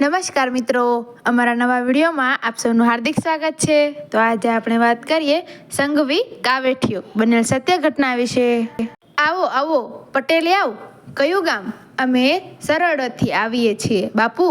નમસ્કાર મિત્રો. અમારા નવા વિડીયોમાં આપ સૌનું હાર્દિક સ્વાગત છે. તો આજે આપણે વાત કરીએ સંઘવી કાવેઠીઓ બનેલ સત્ય ઘટના વિશે. આવો આવો, પટેલે આવ. કયું ગામ? અમે સરળથી આવીએ છીએ. બાપુ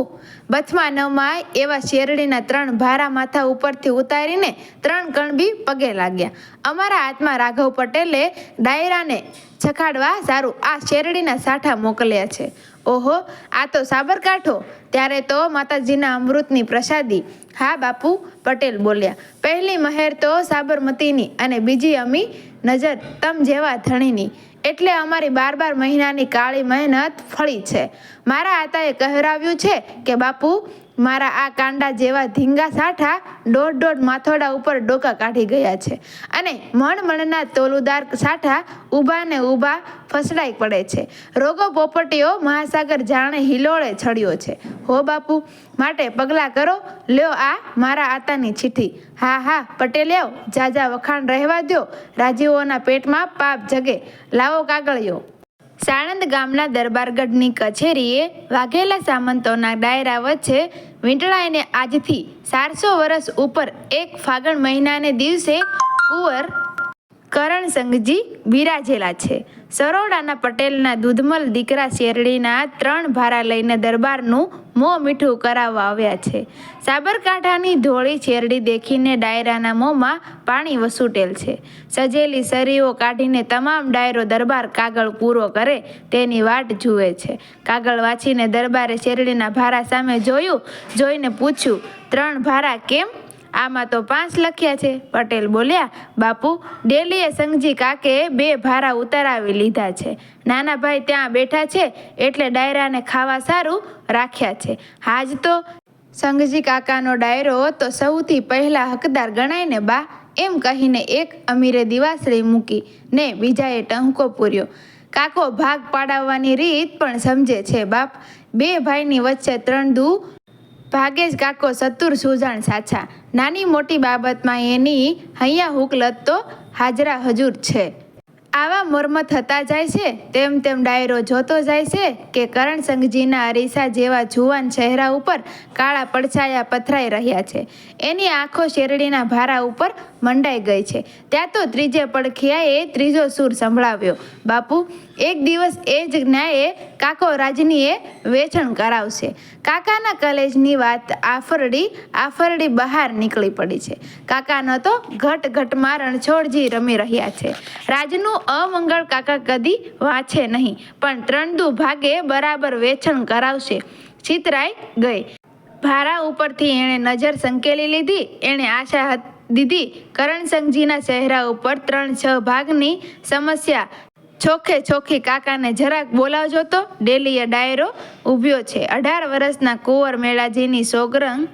બથમાં નવમાં એવા શેરડીના ત્રણ ભારા માથા ઉપરથી ઉતારીને ત્રણ કણબી પગે લાગ્યા. અમારા હાથમાં રાઘવ પટેલે ડાયરાને ચખાડવા સારું આ શેરડીના સાઠા મોકલ્યા છે. ઓહો, આ તો સાબરકાંઠો. ત્યારે તો માતાજીના અમૃતની પ્રસાદી. હા, બાપુ, પટેલ બોલ્યા. પહેલી મહેર તો સાબરમતીની અને બીજી અમી નજર તમ જેવા ધણીની. એટલે અમારી બાર બાર મહિનાની કાળી મહેનત ફળી છે. મારા આતાએ કહેરાવ્યું છે કે, બાપુ મારા આ કાંડા જેવા ધીંગા સાઠા દોઢ દોઢ માથોડા ઉપર ડોકા કાઢી ગયા છે. અને મણ મણના તોલુદાર સાઠા ઊભા ને ઊભા ફસડાઈ પડે છે. રોગો પોપટીઓ મહાસાગર જાણે હિલોળે છડ્યો છે. હો બાપુ, માટે પગલાં કરો. લ્યો આ મારા આતાની ચીઠી. હા હા, પટેલિયાઓ, જાજા વખાણ રહેવા દ્યો. રાજીવોના પેટમાં પાપ જગે. લાવો કાગળિયો. સાણંદ ગામના દરબારગઢની કચેરીએ વાઘેલા સામંતોના ડાયરા વચ્ચે વીંટળાઈને આજથી ચારસો વર્ષ ઉપર એક ફાગણ મહિનાને દિવસે કુંવર કરણસંઘજી બિરાજેલા છે. સરોડાના પટેલના દૂધમલ દીકરા શેરડીના ત્રણ ભારા લઈને દરબારનું મોં મીઠું કરાવવા આવ્યા છે. સાબરકાંઠાની ધોળી શેરડી દેખીને ડાયરાના મોંમાં પાણી વસૂટેલ છે. સજેલી સરીઓ કાઢીને તમામ ડાયરો દરબાર કાગળ પૂરો કરે તેની વાટ જુએ છે. કાગળ વાંચીને દરબારે શેરડીના ભારા સામે જોયું, જોઈને પૂછ્યું, ત્રણ ભારા કેમ આમાં તો પાંચ લખ્યા છે. પટેલ બોલ્યા, બાપુ, ડેલીએ સંઘજી કાકે બે ભારા ઉતારાવી લીધા છે. નાના ભાઈ ત્યાં બેઠા છે એટલે ડાયરાને ખાવા સારું રાખ્યા છે. હાજ તો સંઘજી કાકાનો ડાયરો તો સૌથી પહેલા હકદાર ગણાય ને બા. એમ કહીને એક અમીરે દિવાસળી મૂકી ને બીજાએ ટહુકો પૂર્યો. કાકો, ભાગ પાડાવવાની રીત પણ સમજે છે, બાપ. બે ભાઈની વચ્ચે ત્રણ દુ. ભાગે જ કાકો સત્તુર સુજાણ સાચા નાની મોટી બાબતમાં એની હૈયા હુકલત તો હાજરા હજૂર છે. આવા મર્મ થતા જાય છે, તેમ તેમ ડાયરો જોતો જાય છે કે કરણસંઘજીના અરીસા જેવા જુવાન ચહેરા ઉપર કાળા પડછાયા પથરાઈ રહ્યા છે. એની આંખો શેરડીના ભારા ઉપર મંડાઈ ગઈ છે. ત્યાં તો ત્રીજે પડખિયાએ ત્રીજો સૂર સંભળાવ્યો. બાપુ, એક દિવસ એ જ ન્યાયે કાકો રાજનીએ વેચણ કરાવશે. કાકાના કલેજની વાત આફરડી આફરડી બહાર નીકળી પડી છે. કાકાનો તો ઘટ ઘટમાં રણછોડજી રમી રહ્યા છે. રાજનું અમંગળ કાકા કદી વાંચે નહીં, પણ ત્રણ દુ ભાગે બરાબર વેચણ કરાવશે. ચિતરાઈ ગઈ. ભારા ઉપરથી એણે નજર સંકેલી લીધી. એણે આશા દીધી કરણસંઘજીના ચહેરા ઉપર ત્રણ છ ભાગની સમસ્યા. ચોખે ચોખી કાકાને જરાક બોલાવજો તો. ડેલીએ ડાયરો ઊભ્યો છે. અઢાર વર્ષના કુંવર મેળાજીની સોગરંગ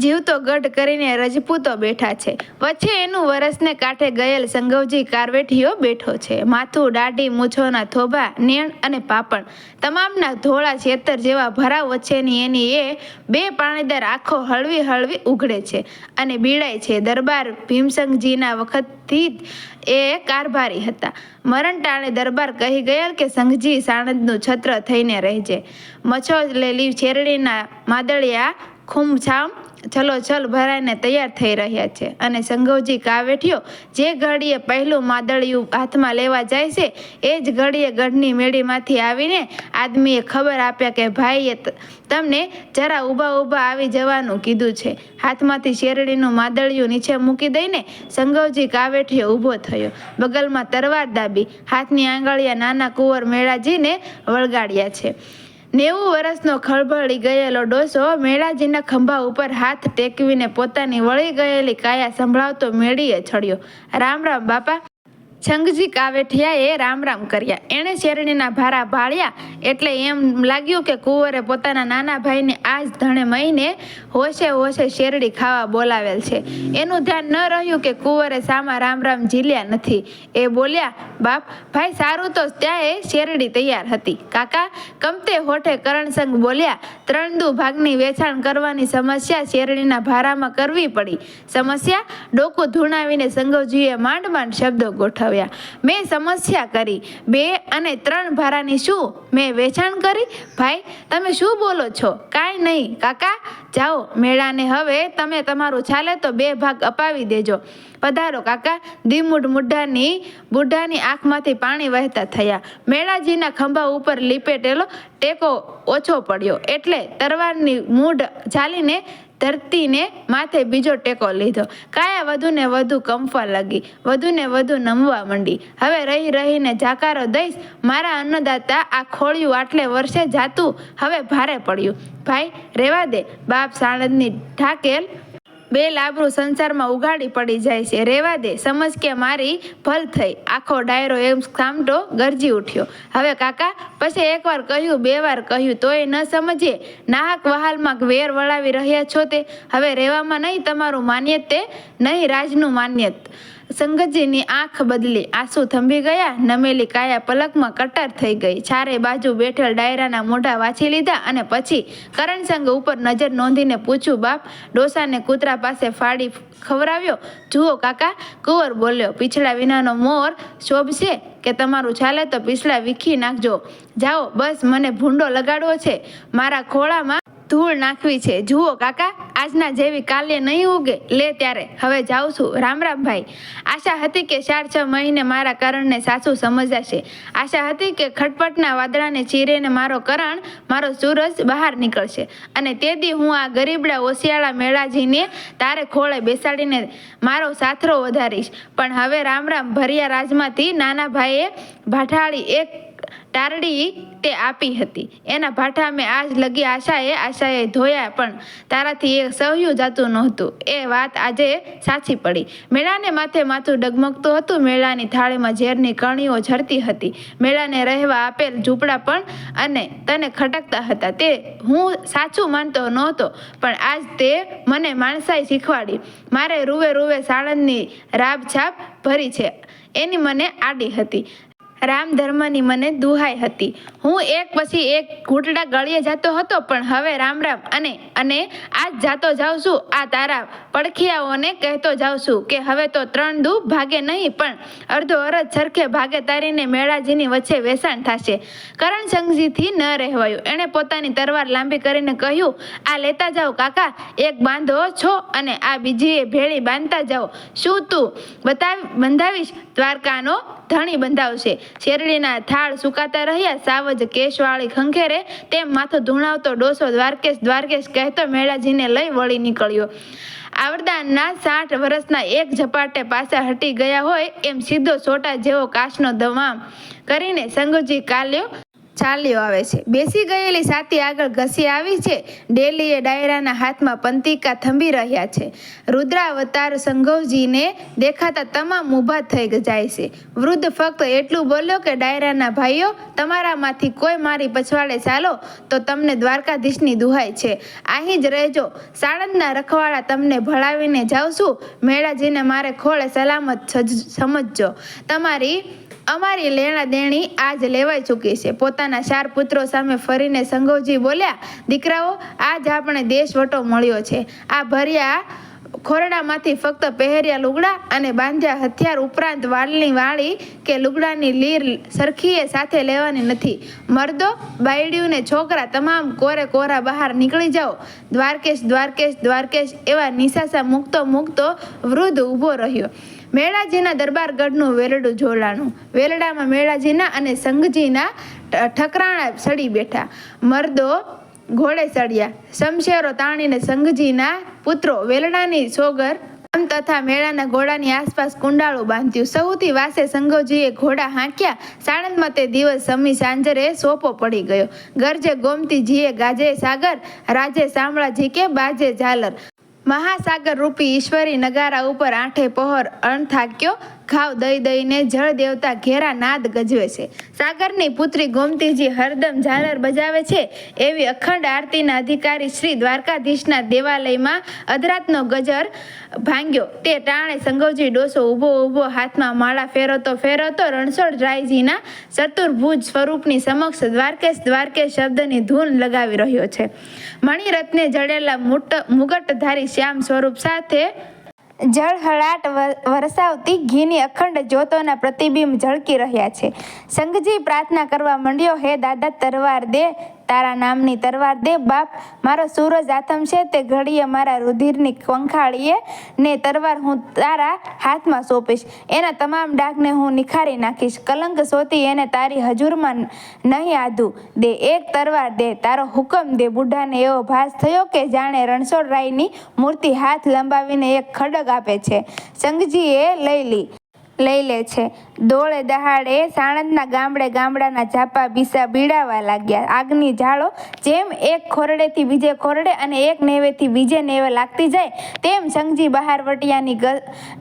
જીવતો ગઢ કરીને રજપૂતો બેઠા છે. વચ્ચે એનું વરસને કાંઠે ગયેલ સંગવજી કારવેઠીઓ બેઠો છે. માથું, દાઢી, મૂછોના થોભા, નેણ અને પાપણ. તમામના ધોળા છેતર જેવા ભરાવ વચ્ચેની એની એ બે પાણીદાર આંખો હળવી હળવી ઉઘડે છે અને બીડાય છે. દરબાર ભીમસંગજીના વખતથી એ કારભારી હતા. મરણ ટાણે દરબાર કહી ગયેલ કે સંઘજી સાણંદનું છત્ર થઈને રહેજે. મછો લેલી શેરડીના માદળિયા ખૂમછામ છલો છલ ભરાઈને તૈયાર થઈ રહ્યા છે. અને સંઘવજી કાવેઠિયો જે ઘડીએ પહેલું માદળિયું હાથમાં લેવા જાય છે, એ જ ઘડીએ ગઢની મેળીમાંથી આવીને આદમીએ ખબર આપ્યા કે, ભાઈએ તમને જરા ઊભા ઊભા આવી જવાનું કીધું છે. હાથમાંથી શેરડીનું માદળિયું નીચે મૂકી દઈને સંઘવજી કાવેઠિયો ઊભો થયો. બગલમાં તરવાર દાબી, હાથની આંગળીયા નાના કુંવર મેળાજીને વળગાડ્યા છે. નેવું વર્ષનો ખળભળી ગયેલો ડોસો મેળાજીના ખંભા ઉપર હાથ ટેકવીને પોતાની વળી ગયેલી કાયા સંભળાવતો મેળીએ છળ્યો રામ રામ, બાપા. છંગજી કાવેઠિયાએ રામ રામ કર્યા. એણે શેરણીના ભારા ભાળ્યા એટલે એમ લાગ્યું કે કુંવરે પોતાના નાના ભાઈને આ જ ધણે મહિને હોશે હોશે શેરડી ખાવા બોલાવેલ છે. એનું ધ્યાન ન રહ્યું કે કુંવરે સામા રામ રામ ઝીલ્યા નથી. એ બોલ્યા, બાપ, ભાઈ સારું તો ત્યાં એ શેરડી તૈયાર હતી. કાકા કમતે હોઠે કરણસંગ બોલ્યા, ત્રણ દુ ભાગની વેચાણ કરવાની સમસ્યા શેરડીના ભારામાં કરવી પડી. સમસ્યા? ડોકું ધૂણાવીને સંગવજીએ માંડ માંડ શબ્દો ગોઠવ્યા. આવ્યા. મેં સમસ્યા કરી. બે અને ત્રણ ભારાની શું મેં વેચાણ કરી? ભાઈ, તમે શું બોલો છો? કાંઈ નહીં. કાકા, જાઓ, મેળાને હવે તમે તમારું ચાલે તો બે ભાગ અપાવી દેજો. પધારો, કાકા. દીમુડ મુઢાની, બુઢાની આંખમાંથી પાણી વહેતા થયા. મેળાજીના ખંભા ઉપર લીપેટેલો ટેકો ઓછો પડ્યો. એટલે તરવારની મૂઢ ચાલીને ધરતીને માથે બીજો ટેકો લીધો. કાયા વધુને વધુ કંપવા લાગી, વધુને વધુ નમવા માંડી. હવે રહી રહીને જાકારો દઈશ, મારા અન્નદાતા આ ખોળિયું આટલે વર્ષે જાતું, હવે ભારે પડ્યું. ભાઈ, રેવા દે, બાપ સાણંદની ઢાકેલ બે લાબરું સંસારમાં ઉગાડી પડી જાય છે. રેવા દે, સમજ કે મારી ભલ થઈ. આખો ડાયરો એમ સામટો ગરજી ઉઠ્યો. હવે કાકા, પછી એકવાર કહ્યું, બે વાર કહ્યું, તોય ન સમજે. નાહક વહાલમાં વેર વળાવી રહ્યા છો તે. હવે રહેવામાં નહીં તમારું માન્યત તે, નહીં રાજનું માન્યત. સંગતજીની આંખ બદલી. આંસુ થંભી ગયા, નમેલી કાયા પલકમાં કટાર થઈ ગઈ. ચારે બાજુ બેઠેલ ડાયરાના મોઢા વાંચી લીધા અને પછી કરણસંગ ઉપર નજર નોંધીને પૂછ્યું, બાપ, ડોસાને કૂતરા પાસે ફાડી ખવડાવ્યો? જુઓ કાકા, કુંવર બોલ્યો, પીછડા વિનાનો મોર શોભશે કે તમારું ચાલે તો પીછડા વીખી નાખજો. જાઓ, બસ મને ભૂંડો લગાડવો છે. મારા ખોળામાં ધૂળ નાખવી છે. જુઓ કાકા, આજના જેવી કાલે નહીં ઉગે. લે ત્યારે. હવે જાઉં છું. રામ રામ ભાઈ. આશા હતી કે ચાર છ મહિને મારા કરણને સાસુ સમજાશે. આશા હતી કે ખટપટના વાદળાને ચીરેને મારો કરણ, મારો સૂરજ બહાર નીકળશે. અને તે દી હું આ ગરીબડા ઓશિયાળા મેળાજીને તારે ખોળે બેસાડીને મારો સાથરો વધારીશ. પણ હવે રામ રામ ભર્યા રાજમાંથી નાના ભાઈએ ભાઠાળી એક ટારડી તે આપી હતી. એના ભાઠા મેં આજ લગી આશાએ આશાએ ધોયા, પણ તારાથી એ સહ્યું જાતું નહોતું. એ વાત આજે સાચી પડી. મેળાને માથે માથું ડગમગતું હતું. મેળાની થાળીમાં ઝેરની કણીઓ ઝરતી હતી. મેળાને રહેવા આપેલ ઝૂંપડા પણ અને તને ખટકતા હતા. તે હું સાચું માનતો નહોતો, પણ આજ તે મને માણસાઈ શીખવાડી. મારે રૂવે રૂવે સાણંદની રાબછાપ ભરી છે. એની મને આડી હતી. રામ ધર્મની મને દુહાઈ હતી. હું એક પછી એક ઘૂંટડા ગળીએ જતો હતો, પણ હવે રામ રામ અને અને આજ જાતો જાઉં છું, આ તારા પડખિયાઓને કહેતો જાઉં છું કે હવે તો ત્રણ દુ ભાગે નહીં, પણ અડધો અરજ સરખે ભાગે તારીને મેળાજીની વચ્ચે વેસાણ થશે. કરણ સંઘજીથી ન રહેવાયું. એણે પોતાની તરવાર લાંબી કરીને કહ્યું, આ લેતા જાઓ કાકા, એક બાંધો છો અને આ બીજીએ ભેળી બાંધતા જાઓ. શું તું બતાવી, બંધાવીશ દ્વારકાનો ધણી બંધાવશે. શેરડીના થાળ સુકાતા રહ્યા, સાવજ કેશવાળી ખંખેરે તેમ માથો ધૂણાવતો ડોસો દ્વારકેશ દ્વારકેશ કહેતો મેળાજીને લઈ વળી નીકળ્યો. આવડદાનના સાઠ વર્ષના એક ઝપાટે પાછા હટી ગયા હોય એમ સીધો સોટા જેવો કાશનો દમામ કરીને સંગુજી કાલ્યો ચાલ્યો આવે છે. બેસી ગયેલી સાતી આગળ ઘસી આવી છે. ડેલીએ ડાયરાના હાથમાં પંતિકા થંભી રહ્યા છે. રુદ્રાવતાર સંઘવજીને દેખાતા તમામ ઊભા થઈ જાય છે. વૃદ્ધ ફક્ત એટલું બોલ્યો કે ડાયરાના ભાઈઓ, તમારામાંથી કોઈ મારી પછવાડે ચાલો તો તમને દ્વારકાધીશની દુહાઈ છે. અહીં જ રહેજો. સાણંદના રખવાડા તમને ભળાવીને જાઉં છું મેળાજીને મારે ખોળે સલામત સમજજો. તમારી અમારી લેણા દેણી આજ લેવાઈ ચૂકી છે. પોતાના ચાર પુત્રો સામે ફરીને સંઘવજી બોલ્યા, દીકરાઓ, આજ આપણે દેશવટો મળ્યો છે. આ ભર્યા ખોરડામાંથી ફક્ત પહેર્યા લુગડા અને બાંધ્યા હથિયાર ઉપરાંત વાળની વાળી કે લુગડાની લીર સરખીએ સાથે લેવાની નથી. મર્દો બાયડ્યું ને છોકરા તમામ કોરે કોરા બહાર નીકળી જાઓ. દ્વારકેશ દ્વારકેશ દ્વારકેશ, એવા નિશાસા મૂકતો મૂકતો વૃદ્ધ ઊભો રહ્યો. મેળાજીના દરબારગઢનું વેરડું જોડાણું વેરડામાં મેળાજીના અને સંઘજીના ઠકરાણા સડી બેઠા. મર્દો ઘોડે ચડ્યા. શમશેરો તાણીને સંઘજીના પુત્રો વેલડાની સોગર તથા મેળાના ઘોડાની આસપાસ કુંડાળું બાંધ્યું. સૌથી વાસે સંઘોજીએ ઘોડા હાંક્યા. સાણંદમાં તે દિવસ સમી સાંજરે સોપો પડી ગયો. ગરજે ગોમતીજીએ ગાજે સાગર, રાજે શામળાજી કે બાજે ઝાલર. મહાસાગર રૂપી ઈશ્વરી નગારા ઉપર આઠે પહોર અણથાક્યો ઘાવ દઈ દઈને જળ દેવતા ઘેરા નાદ ગજવે છે. સાગરની પુત્રી ગોમતીજી હરદમ ઝાલર બજાવે છે એવી અખંડ આરતીના અધિકારી શ્રી દ્વારકાધીશના દેવાલયમાં અધરાતનો ગજર ભાંગ્યો. તે ટાણે સંગવજી ડોસો ઊભો ઊભો હાથમાં માળા ફેરવતો ફેરવતો રણછોડ રાયજીના ચતુર્ભુજ સ્વરૂપની સમક્ષ દ્વારકેશ દ્વારકેશ શબ્દની ધૂન લગાવી રહ્યો છે. મણિરત્ને જડેલા મુટ મુગટધારી શ્યામ સ્વરૂપ સાથે જળહળાટ વ- વરસાવતી ઘીની અખંડ જ્યોતોના પ્રતિબિંબ ઝળકી રહ્યા છે. સંઘજી પ્રાર્થના કરવા માંડ્યો, હે દાદા, તરવાર દે તારા નામની તરવાર દે, બાપ, મારો સૂરજ આથમ છે, તે ઘડીએ મારા રુધિરની પંખાળીએ ને તરવાર હું તારા હાથમાં સોંપીશ. એના તમામ ડાકને હું નિખારી નાખીશ. કલંક સોતી એને તારી હજુરમાં નહીં આધું દે, એક તરવાર દે. તારો હુકમ દે, બુઢાને એવો ભાસ થયો કે જાણે રણછોડરાયની મૂર્તિ હાથ લંબાવીને એક ખડગ આપે છે. સંઘજીએ લઈ લી. લઈ લે છે. દોળે દહાડે સાણંદના ગામડે ગામડાના ઝાપા બીસા બીડાવા લાગ્યા. આગની જાળો જેમ એક ખોરડેથી બીજે ખોરડે અને એક નેવેથી બીજે નેવે લાગતી જાય, તેમ સંઘજી બહારવટિયાની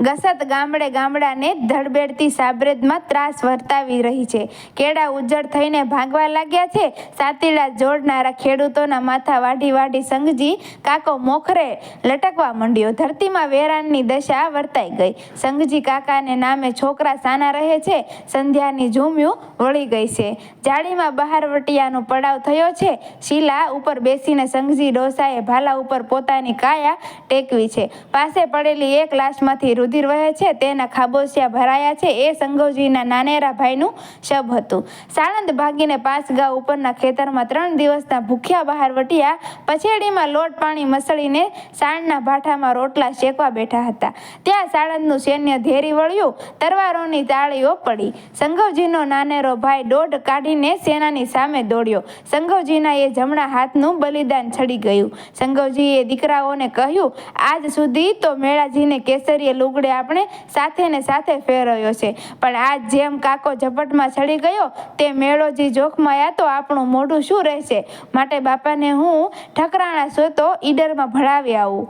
ગસત ગામડે ગામડાને ધડબેડતી સાબરેદમાં ત્રાસ વર્તાવી રહી છે. કેળા ઉજ્જડ થઈને ભાગવા લાગ્યા છે. સાતીડા જોડનારા ખેડૂતોના માથા વાઢી વાઢી સંઘજી કાકો મોખરે લટકવા માંડ્યો. ધરતીમાં વેરાનની દશા વર્તાઈ ગઈ. સંઘજી કાકાને નામે છોકરા સાના રહે છે, સંધ્યાની ઝૂમ્યું વળી ગઈ છે. જાળીમાં બહારવટિયાનો પડાવ થયો છે. શીલા ઉપર બેસીને સંઘજી ડોસાએ ભાલા ઉપર પોતાની કાયા ટેકવી છે. પાસે પડેલી એક લાશમાંથી રુધિર વહે છે, તેના ખાબોચિયા ભરાયા છે. એ સંઘવજીના નાનેરા ભાઈનું શબ હતું. સાણંદ ભાગીને પાંચ ઉપરના ખેતરમાં ત્રણ દિવસના ભૂખ્યા બહારવટિયા પછેડીમાં લોટ પાણી મસળીને સાણના ભાઠામાં રોટલા શેકવા બેઠા હતા. ત્યાં સાણંદનું સૈન્ય ધેરી વળ્યું. તરવારોની તાળીઓ પડી. સંઘવજીનો નાનેરો ભાઈ દોઢ કાઢીને સેનાની સામે દોડ્યો. સંઘવજીના એ જમણા હાથનું બલિદાન છડી ગયું. સંઘવજીએ દીકરાઓને કહ્યું, આજ સુધી તો મેળાજીને કેસરીએ લુગડે આપણે સાથે ને સાથે ફેરવ્યો છે. પણ આજ જેમ કાકો ઝપટમાં ચડી ગયો, તે મેળોજી જોખમાયા તો આપણું મોઢું શું રહેશે? માટે બાપાને હું ઠકરાણા સોતો ઈડરમાં ભળાવી આવું.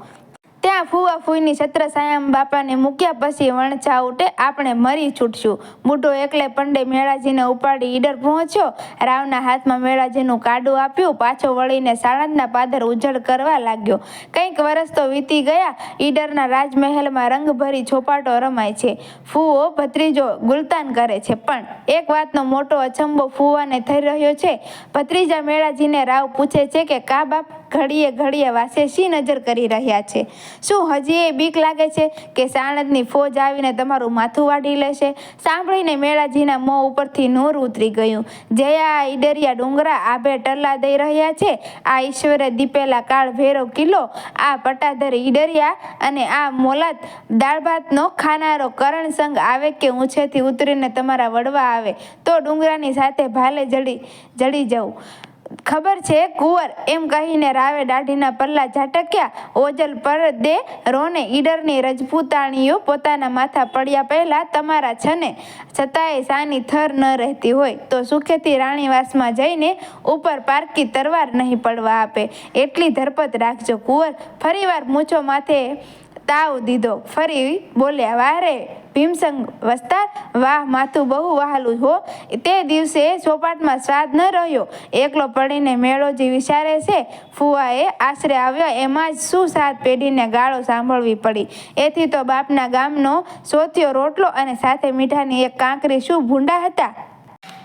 ત્યાં ફૂવા ફૂઈની છત્રછાયામ બાપાને મૂક્યા પછી વણછા ઉઠે, આપણે મરી છૂટશું. બુઢો એકલે પંડે મેળાજીને ઉપાડી ઈડર પહોંચ્યો. રાવના હાથમાં મેળાજીનું કાડું આપ્યું, પાછો વળીને સાણંદના પાદર ઉજળ કરવા લાગ્યો. કંઈક વરસ તો વીતી ગયા, ઈડરના રાજમહેલમાં રંગભરી છોપાટો રમાય છે. ફૂવો ભત્રીજો ગુલતાન કરે છે, પણ એક વાતનો મોટો અચંબો ફૂવાને થઈ રહ્યો છે. ભત્રીજા મેળાજીને રાવ પૂછે છે કે, કા બાપ ઘડીએ ઘડીએ વાસે શી નજર કરી રહ્યા છે? શું હજી એ બીક લાગે છે કે સાણંદની ફોજ આવીને તમારું માથું વાઢી લેશે? સાંભળીને મેળાજીના મોં ઉપરથી નૂર ઉતરી ગયું. જયા આ ઈડરિયા ડુંગરા આભે ટલ્લા દઈ રહ્યા છે? આ ઈશ્વરે દીપેલા કાળ ભેરો કિલ્લો, આ પટાધર ઈડરિયા અને આ મોલાત દાળ ભાતનો ખાનારો કરણ સંઘ આવે કે ઊંચેથી ઉતરીને તમારા વડવા આવે? તો ડુંગરાની સાથે ભાલે જડી જડી જવું. ખબર છે? કુંવર એમ કહીને રાવે દાઢીના પલ્લા ઝાટક્યા. ઓજલ પર દે રોને ઈડરની રજપૂતાણીઓ પોતાના માથા પડ્યા પહેલા તમારા છને, છતાંય સાની થર ન રહેતી હોય તો સુખેથી રાણીવાસમાં જઈને ઉપર પારકી તરવાર નહીં પડવા આપે. એટલી ધરપત રાખજો કુંવર. ફરીવાર મૂછો માથે તાવ દીધો. ફરી બોલ્યા, વારે ભીમસંગ વસ્તાર વાહ, માથું બહુ વહાલું હો. તે દિવસે ચોપાટમાં સ્વાદ ન રહ્યો. એકલો પડીને મેળો જે વિચારે છે, ફુવાએ આશરે આવ્યો એમાં જ શું સાત પેઢીને ગાળો સાંભળવી પડી. એથી તો બાપના ગામનો સોથિયો રોટલો અને સાથે મીઠાની એક કાંકરી શું ભૂંડા હતા?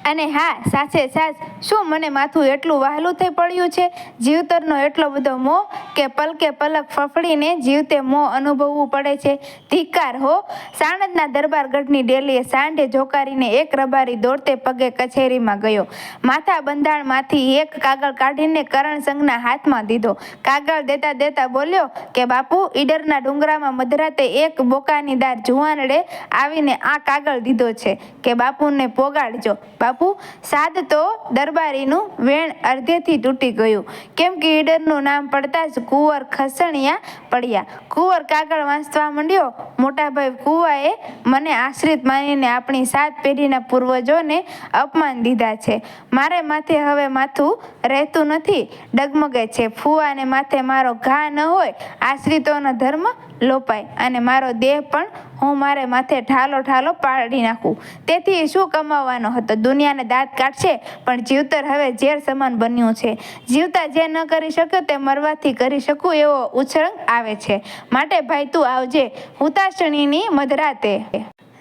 અને હા સાચે સાચ શું મને માથું એટલું વહેલું થઈ પડ્યું છે? જીવતરનો એટલો બધો મોહ કે પલકે પલક ફફડીને જીવતે મોહ અનુભવવું પડે છે. ધિકાર હો, સાણંદના દરબારગઢની ડેલીએ સાંઢે જોકારીને એક રબારી દોડતે પગે કચેરીમાં ગયો. માથા બંધાણમાંથી એક કાગળ કાઢીને કરણ સંઘના હાથમાં દીધો. કાગળ દેતા દેતા બોલ્યો કે, બાપુ, ઈડરના ડુંગરામાં મધરાતે એક બોકાની દાર જુવાનડે આવીને આ કાગળ દીધો છે. કે બાપુને પોગાડજો. બાપુ સાદ તો દરબારીનું વેણ અર્ધેથી તૂટી ગયું. કેમ કે ઈડરનું નામ પડતા જ કુંવર ખસણિયા પડ્યા. કુંવર કાગળ વાંચવા માંડ્યો. મોટાભાઈ કુવાએ મને આશ્રિત માનીને આપણી સાત પેઢીના પૂર્વજોને અપમાન દીધા છે. મારે માથે હવે માથું રહેતું નથી. ડગમગે છે. ફુવાને માથે મારો ઘા ન હોય. આશ્રિતોનો ધર્મ લોપાય અને મારો દેહ પણ હું મારે માથે ઠાલો ઠાલો પાડી નાખું. તેથી શું કમાવાનો હતો? દુનિયાને દાંત કાઢશે, પણ જીવતર હવે ઝેર સમાન બન્યું છે. જીવતા જે ન કરી શક્યો તે મરવાથી કરી શકું એવો ઉછળંગ આવે છે. માટે ભાઈ તું આવજે, હુતાશણીની મધરાતે.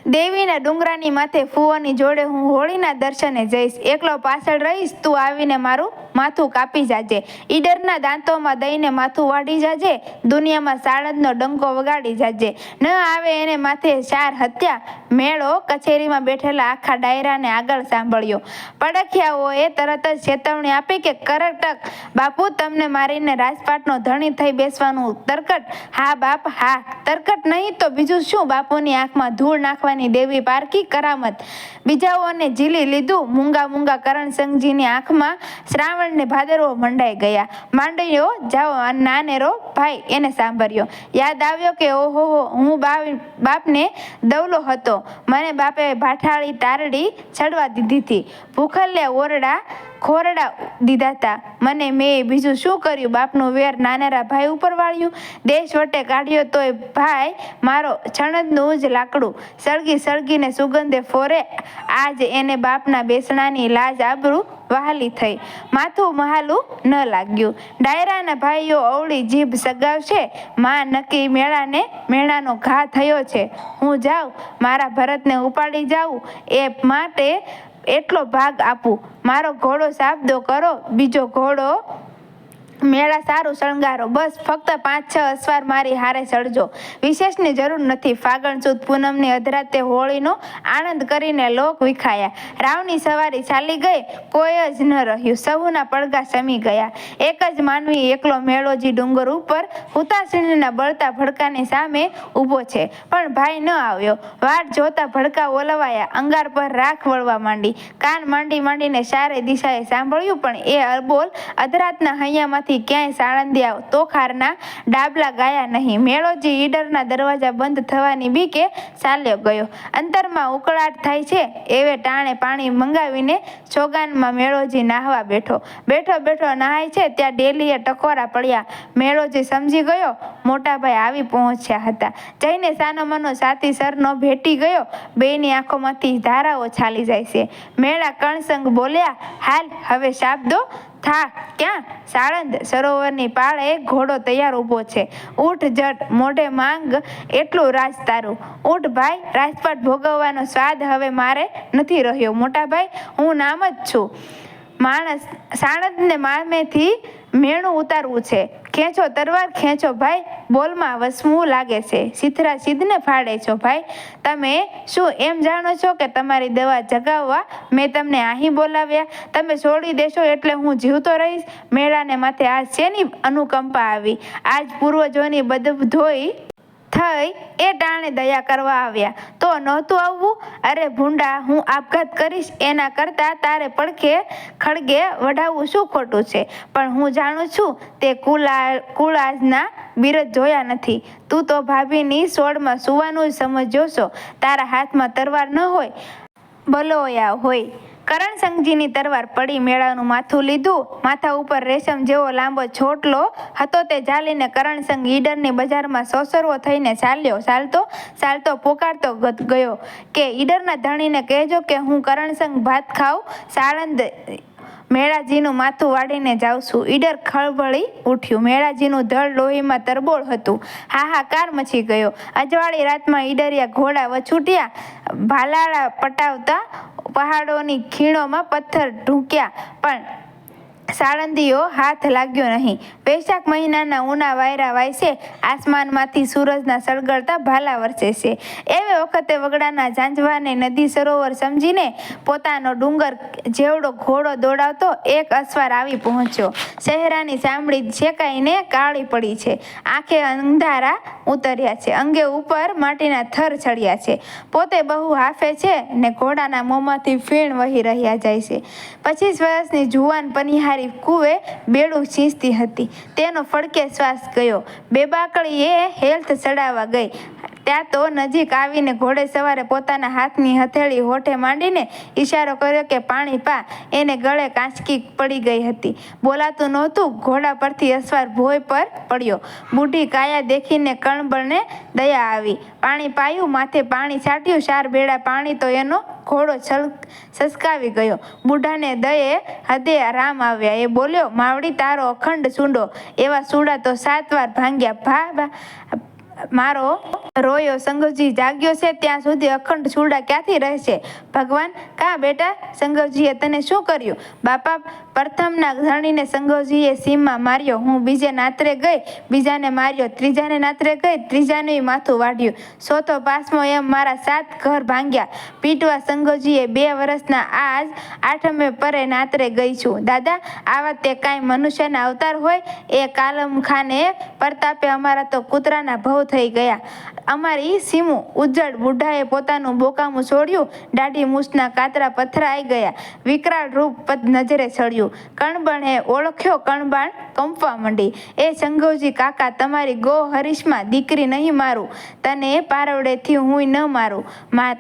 દેવીના ડુંગરાની માથે ફૂવાની જોડે હું હોળીના દર્શને જઈશ. એકલો પાછળ રહીશ, તું આવીને મારું માથું કાપી જાજે. ઈડરના દાંતોમાં દઈને માથું વાઢી જાજે, દુનિયામાં સાળંદનો ડંકો વગાડી જાજે. ન આવે એને માથે ચાર હત્યા, મેળો કચેરીમાં બેઠેલા આખા ડાયરાને આગળ સાંભળ્યો. પડખિયાઓએ તરત જ ચેતવણી આપી કે કરટક બાપુ, તમને મારીને રાજપાટનો ધણી થઈ બેસવાનું તરકટ? હા, બાપ, હા, તરકટ નહીં તો બીજું શું? બાપુની આંખમાં ધૂળ નાખવાની દેવી પારકી કરામત. બીજાઓને ઝીલી લીધું. મૂંગા મૂંગા કરણસંગજીની આંખમાં શ્રાવણને ભાદરવો મંડાઈ ગયા. માંડ્યો, જાઓ નાનેરો ભાઈ, એને સાંભળ્યો. યાદ આવ્યો કે, ઓહો, હું બાપને દવલો હતો. મને બાપે ભાઠાળી તારડી ચડવા દીધી હતી. ભૂખલ્યા ઓરડા ખોરડા દીધા હતા. મને મેં બીજું શું કર્યું? બાપનું વેર નાનારા ભાઈ ઉપર વાળ્યું. દેશ વટે કાઢ્યો તોય ભાઈ, મારો છણદનું જ લાકડું. સળગી સળગીને સુગંધે ફોરે. આજ એને બાપના બેસણાની લાજ આબરૂ વહાલી થઈ. માથું મહાલું ન લાગ્યું. ડાયરાના ભાઈઓ અવળી જીભ સગાવશે. માં નક્કી મેળાને મેળાનો ઘા થયો છે. હું જાઉં. મારા ભરતને ઉપાડી જાઉં. એ માટે એટલો ભાગ આપું મારો ઘોડો સાબદો કરો બીજો ઘોડો મેળા સારું શણગારો. બસ ફક્ત પાંચ છ અસવાર મારી હારે ચડજો વિશેષની જરૂર નથી. ફાગણ સુદ પૂનમની અધરાતે હોળીનો આનંદ કરીને લોક વિખાયા. રાવની સવારી ચાલી ગઈ. કોઈ જ ન રહ્યું. સૌના પડઘા શમી ગયા. એક જ માનવી એકલો મેળોજી ડુંગર ઉપર હુતાશીણીના બળતા ભડકાની સામે ઊભો છે. પણ ભાઈ ન આવ્યો. વાટ જોતા ભડકા ઓલવાયા. અંગાર પર રાખ વળવા માંડી. કાન માંડી માંડીને ચારે દિશાએ સાંભળ્યું, પણ એ અરબોલ અધરાતના હૈયામાંથી ક્યાંય સાણંદીયાઓ તો ખારના ડાબલા ગાયા નહીં. મેળોજી ઈડરના દરવાજા બંધ થવાની બીકે ચાલ્યો ગયો. અંતરમાં ઉકળાટ થાય છે એવે ટાણે પાણી મંગાવીને ચોગાનમાં મેળોજી નાહવા બેઠો. બેઠો બેઠો નહાય છે ત્યાં ડેલીએ ટકોરા પડ્યા. મેળોજી સમજી ગયો મોટાભાઈ આવી પહોંચ્યા હતા. જઈને સાનો મનો સાથી સરનો ભેટી ગયો. બેયની આંખોમાંથી ધારાઓ છાલી જાય છે. મેળા કણસંગ બોલ્યા, હાલ, હવે શાબ્દો થા, ક્યાં? સાળંદ, સરોવરની પાળે ઘોડો તૈયાર ઊભો છે. ઊઠ જટ, મોઢે માંગ, એટલું રાજ તારું. ઊઠ ભાઈ, રાજપાટ ભોગવવાનો સ્વાદ હવે મારે નથી રહ્યો. મોટા ભાઈ, હું નામ જ છું. માણસ સાણંદને મામેથી મેણું ઉતારવું છે. ખેંચો તરવાર ખેંચો ભાઈ, બોલમાં વસવું લાગે છે. સીધરા સીધને ફાડે છો ભાઈ. તમે શું એમ જાણો છો કે તમારી દવા જગાવવા મેં તમને અહીં બોલાવ્યા? તમે છોડી દેશો એટલે હું જીવતો રહીશ. મેળાને માથે આ શેની અનુકંપા આવી? આજ પૂર્વજોની બધધોઈ થઈ એ ટાણે દયા કરવા આવ્યા. તો નહોતું આવવું? અરે ભૂંડા, હું આપઘાત કરીશ, એના કરતાં તારે પડખે ખડગે વઢાવવું શું ખોટું છે? પણ હું જાણું છું, તે કુલા કુળાજના બિરજ જોયા નથી. તું તો ભાભીની સોળમાં સુવાનું જ સમજ્યો છો. તારા હાથમાં તરવાર ન હોય, બલોયા હોય. કરણસંગજીની તરવાર પડી મેળાનું માથું લીધું. માથા ઉપર રેશમ જેવો લાંબો છોટલો હતો. તે ચાલીને કરણસંઘ ઈડરની બજારમાં સોસરવો થઈને ચાલ્યો. ચાલતો ચાલતો પોકારતો ગયો. કે ઈડરના ધણીને કહેજો કે હું કરણસંઘ ભાત ખાઉં. સાળંદ મેળાજીનું માથું વાળીને છું. ઈડર ખળભળી ઉઠ્યું. મેળાજીનું ધડ લોહીમાં તરબોળ હતું. હાહાકાર મચી ગયો. અજવાળી રાતમાં ઈડરિયા ઘોડા વછૂટ્યા. ભાલાળા પટાવતા પહાડોની ખીણોમાં પથ્થર ઢૂંક્યા. પણ સાળંદીઓ હાથ લાગ્યો નહીં. વૈશાખ મહિનાના ઉના વાયરા વાયસે આસમાનમાંથી સૂરજના સળગળતા ભાલા વરસે છે. એવે વખતે વગડાના ઝાંઝવાને નદી સરોવર સમજીને પોતાનો ડુંગર જેવડો ઘોડો દોડાવતો એક અસવાર આવી પહોંચ્યો. શહેરાની ચામડી છેકાઈને કાળી પડી છે. આંખે અંધારા ઉતર્યા છે. અંગે ઉપર માટીના થર ચડ્યા છે. પોતે બહુ હાફે છે ને ઘોડાના મોંમાંથી ફીણ વહી રહ્યા જાય છે. પચીસ વર્ષની જુવાન પનિહારી કુવે બેડું ચીંચતી હતી. તેનો ફડકે શ્વાસ ગયો. બેબાકળી એ હેલ્થ ચડાવવા ગઈ. ત્યાં તો નજીક આવીને ઘોડે સવારે પોતાના હાથની હથેળી હોઠે માંડીને ઈશારો કર્યો કે, પાણી પા. એને ગળે કાંચકી પડી ગઈ હતી. બોલાતું નહોતું. ઘોડા પરથી અસવાર ભોય પર પડ્યો. બુઢી કાયા દેખીને કણબળને દયા આવી. પાણી પાયું? માથે પાણી છાટ્યું? ચાર બેડા પાણી તો એનો ઘોડો છલ સસકાવી ગયો. બુઢાને દયે હદે રામ આવ્યા. એ બોલ્યો, માવડી, તારો અખંડ સૂંડો. એવા સૂડા તો સાત વાર ભાંગ્યા. ભા મારો રોયો સંગવજી જાગ્યો છે, ત્યાં સુધી અખંડ ચૂડા ક્યાંથી રહેશે? ભગવાન, કા બેટા? સંગવજીએ તને શું કર્યું? બાપા, પ્રથમના ધણીને સંગવજીએ સીમમાં માર્યો. હું બીજે નાતરે ગઈ, બીજાને માર્યો, ત્રીજાને નાતરે ગઈ, ત્રીજાનું માથું વાઢ્યું. સોતો પાસમો એમ મારા સાત ઘર ભાંગ્યા. પીટવા સંગવજીએ બે વર્ષના આજ આઠમે પરે નાતરે ગઈ છું. દાદા, આવા તે કાંઈ મનુષ્યના અવતાર હોય? એ કાલમ ખાને પ્રતાપે અમારા તો કૂતરાના ભવ થઈ ગયા. અમારી સીમું ઉજ્જડ બુઢાએ પોતાનું બોકામું છોડ્યું. દાઢી મૂછના કાતરા પથરાઈ ગયા. વિકરાળ રૂપ નજરે ચડ્યું. કણબણે ઓળખ્યો કણબાણ કંપવા માંડી. એ સંઘવજી કાકા, તમારી ગો હરીશમાં દીકરી નહીં મારું. તને પારવડેથી હું ન મારું. મા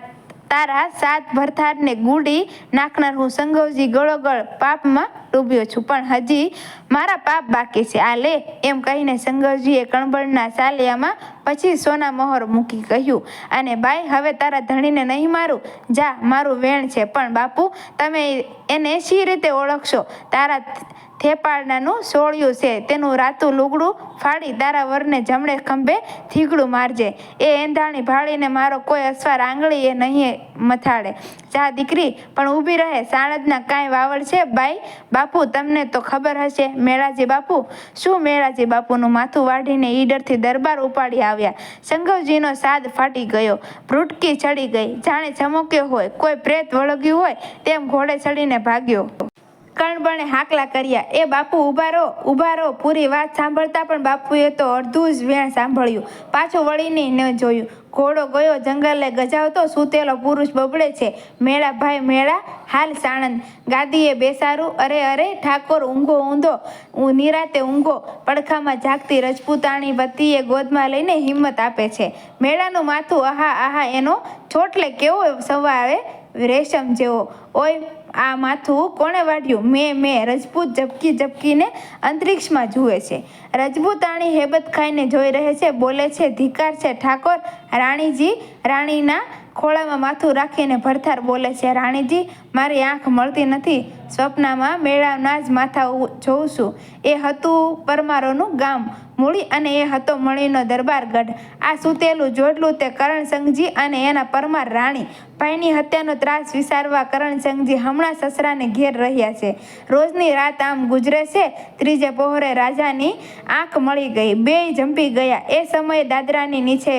તારા સાત ભરથારને ગુડી નાખનાર હું સંઘવજી ગળોગળ પાપમાં ડૂબ્યો છું. પણ હજી મારા પાપ બાકી છે. આ લે એમ કહીને સંઘવજીએ કણબળના સાલિયામાં પછી સોના મહોર મૂકી કહ્યું. અને બાઈ હવે તારા ધણીને નહીં મારું? જા, મારું વેણ છે. પણ બાપુ, તમે એને શી રીતે ઓળખશો? તારા થેપાડાનું સોળિયું છે. તેનું રાતું લુગડું ફાડી તારા વરને જમણે ખંભે થીગડું મારજે. એ એંધાણી ભાળીને મારો કોઈ અસવાર આંગળી એ નહીં મથાડે જા દીકરી, પણ ઊભી રહે. સાણદના કાંઈ વાવડ છે, બાઈ? બાપુ, તમને તો ખબર હશે. મેળાજી બાપુ? શું મેળાજી બાપુનું માથું વાઢીને ઈડરથી દરબાર ઉપાડી આવ્યા? સંઘવજીનો સાદ ફાટી ગયો. ભ્રુટકી ચડી ગઈ. જાણે ચમક્યો હોય. કોઈ પ્રેત વળગ્યું હોય, તેમ ઘોડે ચડીને ભાગ્યો. કણબણે હાકલા કર્યા. એ બાપુ ઊભા રહો ઊભા રહો. પૂરી વાત સાંભળતા પણ બાપુએ તો અડધું જ વેણ સાંભળ્યું. પાછું વળીને ન જોયું. ઘોડો ગયો જંગલે ગજાવતો, સૂતેલો પુરુષ બબડે છે. મેળા ભાઈ મેળા, હાલ સાણંદ. ગાદીએ બેસારું અરે અરે, ઠાકોર ઊંઘો, ઊંધો. નિરાતે ઊંઘો. પડખામાં જાગતી રજપૂતાણી વતીએ ગોદમાં લઈને હિંમત આપે છે. મેળાનું માથું આહા આહા એનો ચોટલે કેવો સવારે રેશમ જેવો. ઓય આ માથું કોણે વાઢ્યું? મેં મેં, રજપૂત ઝબકી ઝબકીને અંતરિક્ષમાં જુએ છે. રજપૂતાણી હેબત ખાઈને જોઈ રહે છે, બોલે છે, ધિકાર છે, ઠાકોર. રાણીજી રાણીના ખોળામાં માથું રાખીને ભરથાર બોલે છે, રાણીજી, મારી આંખ મળતી નથી. સ્વપ્નમાં મેળાના જ માથા જોઉં છું. એ હતું પરમારોનું ગામ. મૂળી અને એ હતો મણીનો દરબારગઢ. આ સૂતેલું, જોડલું તે કરણસંગજી અને એના પરમાર રાણી. ભાઈની હત્યાનો ત્રાસ વિસારવા કરણસંગજી હમણાં સસરાને ઘેર રહ્યા છે. રોજની રાત આમ ગુજરે છે, ત્રીજે પહોરે રાજાની આંખ મળી ગઈ. બેય જંપી ગયા. એ સમયે દાદરાની નીચે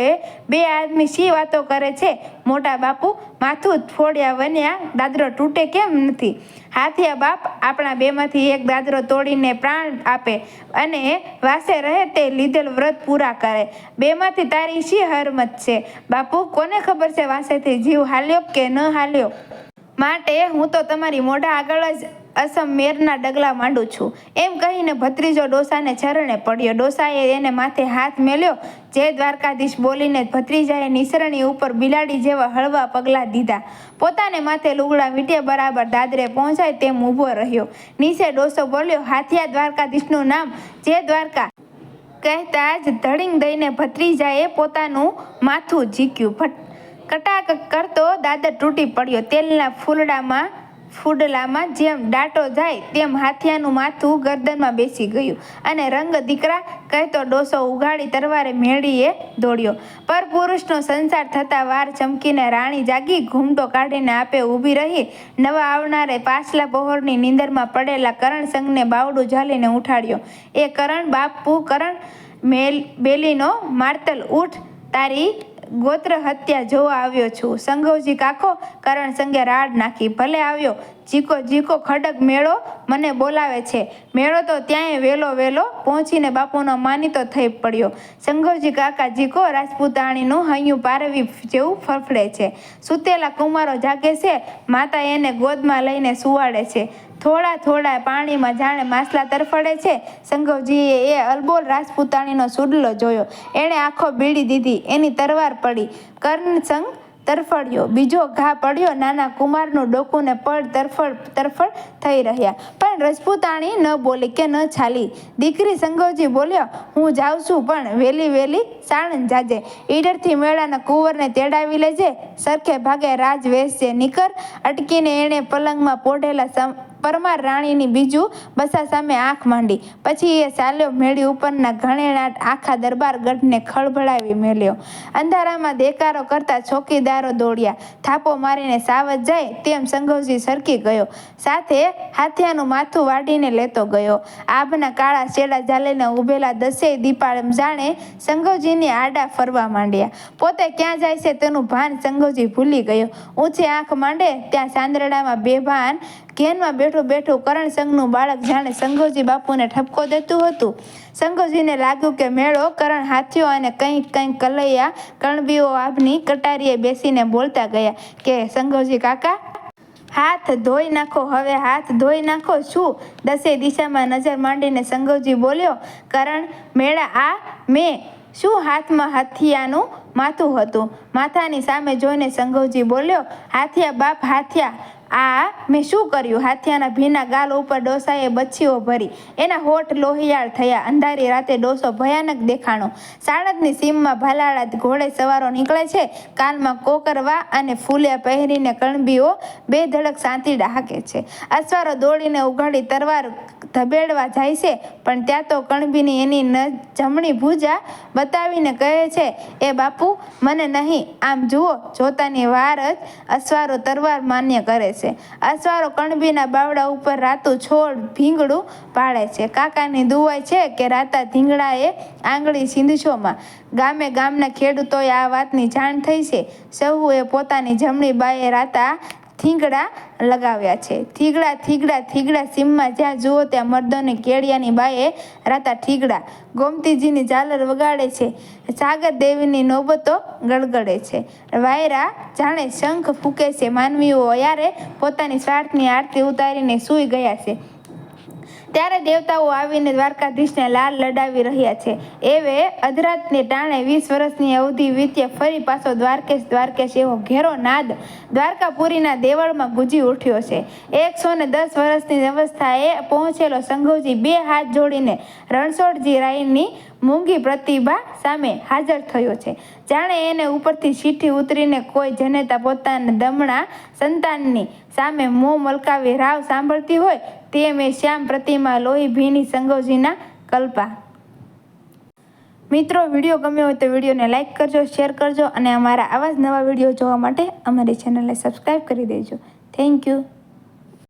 બે આદમી શી વાતો કરે છે? મોટા બાપુ, માથું ફોડ્યા વન્યા દાદરો તૂટે કેમ નથી? હાથિયા બાપ, આપણા બેમાંથી એક દાદરો તોડીને પ્રાણ આપે અને વાસે રહે તે લીધેલ વ્રત પૂરા કરે. બેમાંથી તારી શી હરમત છે? બાપુ, કોને ખબર છે વાસેથી જીવ હાલ્યો કે ન હાલ્યો? માટે હું તો તમારી મોઢા આગળ જ અસમ મેરના ડગલા માંડું છું. એમ કહીને ભત્રીજો ડોસાને ચરણે પડ્યો. ડોસાએ એને માથે હાથ મેલ્યો. જે દ્વારકાધીશ બોલીને ભત્રીજાએ નિસરણી ઉપર બિલાડી જેવા હળવા પગલાં દીધા. પોતાને માથે લુગડા વીટે બરાબર દાદરે પહોંચાય તેમ ઊભો રહ્યો. નીચે ડોસો બોલ્યો, હાથિયા દ્વારકાધીશનું નામ જે દ્વારકા. કહેતા જ ધડીંગ દઈને ભત્રીજાએ પોતાનું માથું ઝીક્યું. ફટ કટાક કરતો દાદર તૂટી પડ્યો. તેલના ફૂલડામાં, ફૂડલામાં જેમ ડાટો જાય તેમ હાથિયાનું માથું ગરદનમાં બેસી ગયું અને રંગ દીકરા કહેતો ડોસો ઉગાડી તરવારે મેળીએ દોડ્યો. પર પુરુષનો સંસાર થતા વાર ચમકીને રાણી જાગી, ઘૂમટો કાઢીને આપે ઊભી રહી. નવા આવનારે પાછલા પહોરની નીંદરમાં પડેલા કરણ સંઘને બાવડું ઝાલીને ઉઠાડ્યો. એ કરણ બાપુ, કરણ મેલ, બેલીનો માર્તલ, ઉઠ. તારી ગોત્ર હત્યા જોવા આવ્યો છું. સંઘવજી કાકો કરણ સંગે રાડ નાખી. ભલે આવ્યો જીકો જીકો ખડક મેળો મને બોલાવે છે. મેળો તો ત્યાંય વેલો વેલો પહોંચીને બાપુનો માનીતો થઈ પડ્યો. સંઘવજી કાકા જીકો રાજપૂતાણીનું હૈયું પારવી જેવું ફફડે છે. સૂતેલા કુમારો જાગે છે, માતા એને ગોદમાં લઈને સુવાડે છે. થોડા થોડા પાણીમાં જાણે માસલા તરફડે છે. સંઘવજીએ એ અલબોલ રાજપૂતાણીનો સુડલો જોયો. એણે આખો બીડી દીધી. એની તરવાર પડી. કર્ણસંગ તરફડ્યો. બીજો ઘા પડ્યો. નાના કુમારનું ડોકુને પડ તરફડ તરફડ થઈ રહ્યા. પણ રજપૂતાણી ન બોલી કે ન છાલી. દીકરી સંગવજી બોલ્યો, હું જાઉં છું, પણ વેલી વેલી સાણંદ જાજે. ઈડરથી મેળાના કુંવરને તેડાવી લેજે. સરખે ભાગે રાજ વેચજે. નીકર. અટકીને એણે પલંગમાં પોઢેલા સમ પરમાર રાણીની બીજું બસા સામે આંખ માંડી. પછી એ ચાલ્યો મેળી ઉપરના ઘણેણાટ આખા દરબાર ગઢને ખળભળાવી મેલ્યો. અંધારામાં દેકારો કરતા ચોકીદારો દોડ્યા. થાપો મારીને સાવજ જાય તેમ સંઘવજી સરકી ગયો. સાથે હાથિયાનું માથું વાઢીને લેતો ગયો. આભના કાળા શેડા ઝાલીને ઊભેલા દસેય દીપાળ જાણે સંઘવજીની આડા ફરવા માંડ્યા. પોતે ક્યાં જાય છે તેનું ભાન સંઘવજી ભૂલી ગયો. ઊંચે આંખ માંડે ત્યાં સાંદરડામાં બેભાન ઘેનમાં બેઠો બેઠો કરણ સંઘનું બાળક જાણે સંઘોજી બાપુને ઠપકો દેતું હતું. સંઘોજીને લાગ્યું કે મેળો કરણ હાથીઓ અને કંઈક કંઈક કલૈયા કણબીઓ આભની કટારીએ બેસીને બોલતા ગયા કે, સંઘોજી કાકા, હાથ ધોઈ નાખો, હવે હાથ ધોઈ નાખો, શું? દસે દિશામાં નજર માંડીને સંઘોજી બોલ્યો, કરણ, મેળા આ મેં. શું હાથમાં હાથિયાનું માથું હતું? માથાની સામે જોઈને સંગવજી બોલ્યો, હાથિયા બાપ, હાથિયા. આ મેં શું કર્યું? હાથિયાના ભીના ગાલ ઉપર ડોસાએ બચ્છીઓ ભરી. એના હોઠ લોહિયાળ થયા. અંધારી રાતે ડોસો ભયાનક દેખાણો. સાળદની સીમમાં ભાલાળા ઘોડે સવારો નીકળે છે. કાનમાં કોકરવા અને ફૂલિયા પહેરીને કણબીઓ બે ધડક સાંતીડા હાકે છે. અસવારો દોડીને ઉઘાડી તરવાર ધબેડવા જાય છે, પણ ત્યાં તો કણબીની એની ન જમણી ભૂજા બતાવીને કહે છે, એ બાપુ, મને નહીં, આમ જુઓ, જોતાની વાર જ અસવારો તરવાર માન્ય કરે છે. અસવારો કણબીના બાવડા ઉપર રાતું છોડ ભીંગડું પાડે છે. કાકાની દુવાય છે કે રાતા ધીંગડાએ આંગળી સિંધછોમાં. ગામે ગામના ખેડૂતોએ આ વાતની જાણ થઈ છે. સહુએ પોતાની જમણી બાએ રાતા થીગડા લગાવ્યા છે. થીગડા થીગડા થીગડા સીમમાં જ્યાં જુઓ ત્યાં મર્દોને કેળિયાની બાએ રાતા ઠીગડા ગોમતીજીની ઝાલર વગાડે છે. સાગર દેવીની નોબતો ગળગડે છે. વાયરા જાણે શંખ ફૂકે છે. માનવીઓ યારે પોતાની સ્વાર્થની આરતી ઉતારીને સૂઈ ગયા છે. ત્યારે દેવતાઓ આવીને દ્વારકાધીશને લાલ લડાવી રહ્યા છે. એવે અધરાતને ટાણે વીસ વર્ષની અવધિ વીત્ય ફરી પાછો દ્વારકેશ દ્વારકેશ એવો ઘેરો નાદ દ્વારકાપુરીના દેવળમાં ગુજી ઉઠ્યો છે. એકસો ને દસ વર્ષની અવસ્થાએ પહોંચેલો સંઘવજી બે હાથ જોડીને રણછોડજી રાયની મૂંગી પ્રતિભા સામે હાજર થયો છે. જાણે એને ઉપરથી સીઠી ઉતરીને કોઈ જનેતા પોતાના દમણા સંતાનની સામે મોં મલકાવી રાવ સાંભળતી હોય તે મેં શ્યામ પ્રતિમા, લોહી, ભીની સંગોજીના કલ્પા. મિત્રો, વીડિયો ગમ્યો હોય તો વિડીયોને લાઇક કરજો, શેર કરજો અને અમારા આવા જ નવા વીડિયો જોવા માટે અમારી ચેનલને સબસ્ક્રાઈબ કરી દેજો. Thank you.